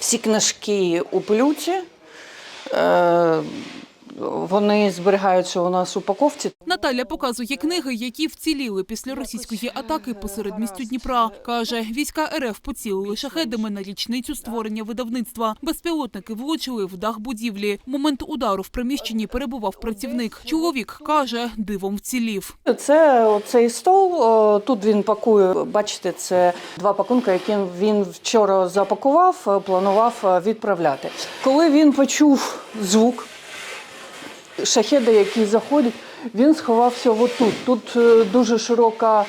Всі книжки у пилюці. Вони зберігаються у нас у упаковці. Наталя показує книги, які вціліли після російської атаки посеред містю Дніпра. Каже, війська РФ поцілили шахедами на річницю створення видавництва. Безпілотники влучили в дах будівлі. В момент удару в приміщенні перебував працівник. Чоловік каже, дивом вцілів. Це оцей стол. Тут він пакує. Бачите, це два пакунки, які він вчора запакував, е, планував е, відправляти. Коли він почув звук шахеди, який заходять, він сховався отут. Тут е, дуже широка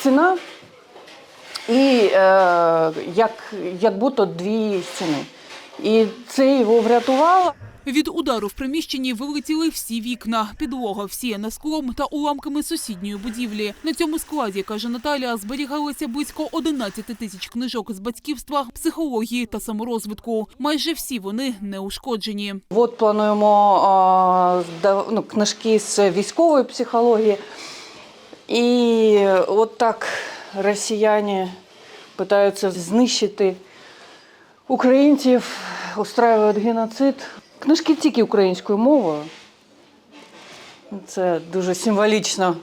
стіна, і е, як, як будто дві стіни. І це його врятувало. Від удару в приміщенні вилетіли всі вікна. Підлога всіяна склом та уламками сусідньої будівлі. На цьому складі, каже Наталя, зберігалося близько 11 тисяч книжок з батьківства, психології та саморозвитку. Майже всі вони не ушкоджені. От плануємо ну, книжки з військової психології. І от так росіяни намагаються знищити українців, устраюють геноцид. Книжки тільки українською мовою. Це дуже символічно.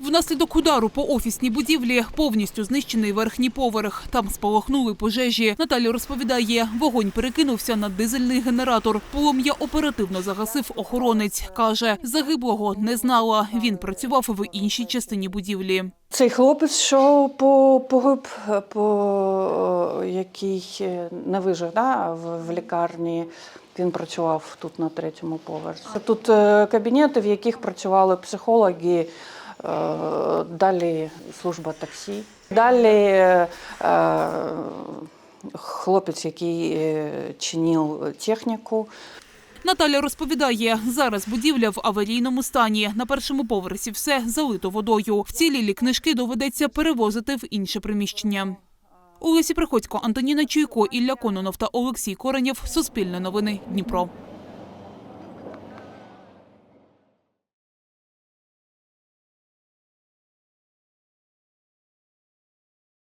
Внаслідок удару по офісній будівлі повністю знищений верхній поверх. Там спалахнули пожежі. Наталя розповідає, вогонь перекинувся на дизельний генератор. Полум'я оперативно загасив охоронець. Каже, загиблого не знала. Він працював в іншій частині будівлі. Цей хлопець, що по, погиб, по який не вижив да, в, лікарні. Він працював тут на третьому поверсі. Тут е, кабінети, в яких працювали психологи, е, далі служба таксі. Далі е, хлопець, який е, чинив техніку. Наталя розповідає, зараз будівля в аварійному стані. На першому поверсі все залито водою. Вцілілі книжки доведеться перевозити в інше приміщення. Олесі Приходько, Антоніна Чуйко, Ілля Кононов та Олексій Коренєв. Суспільне новини. Дніпро.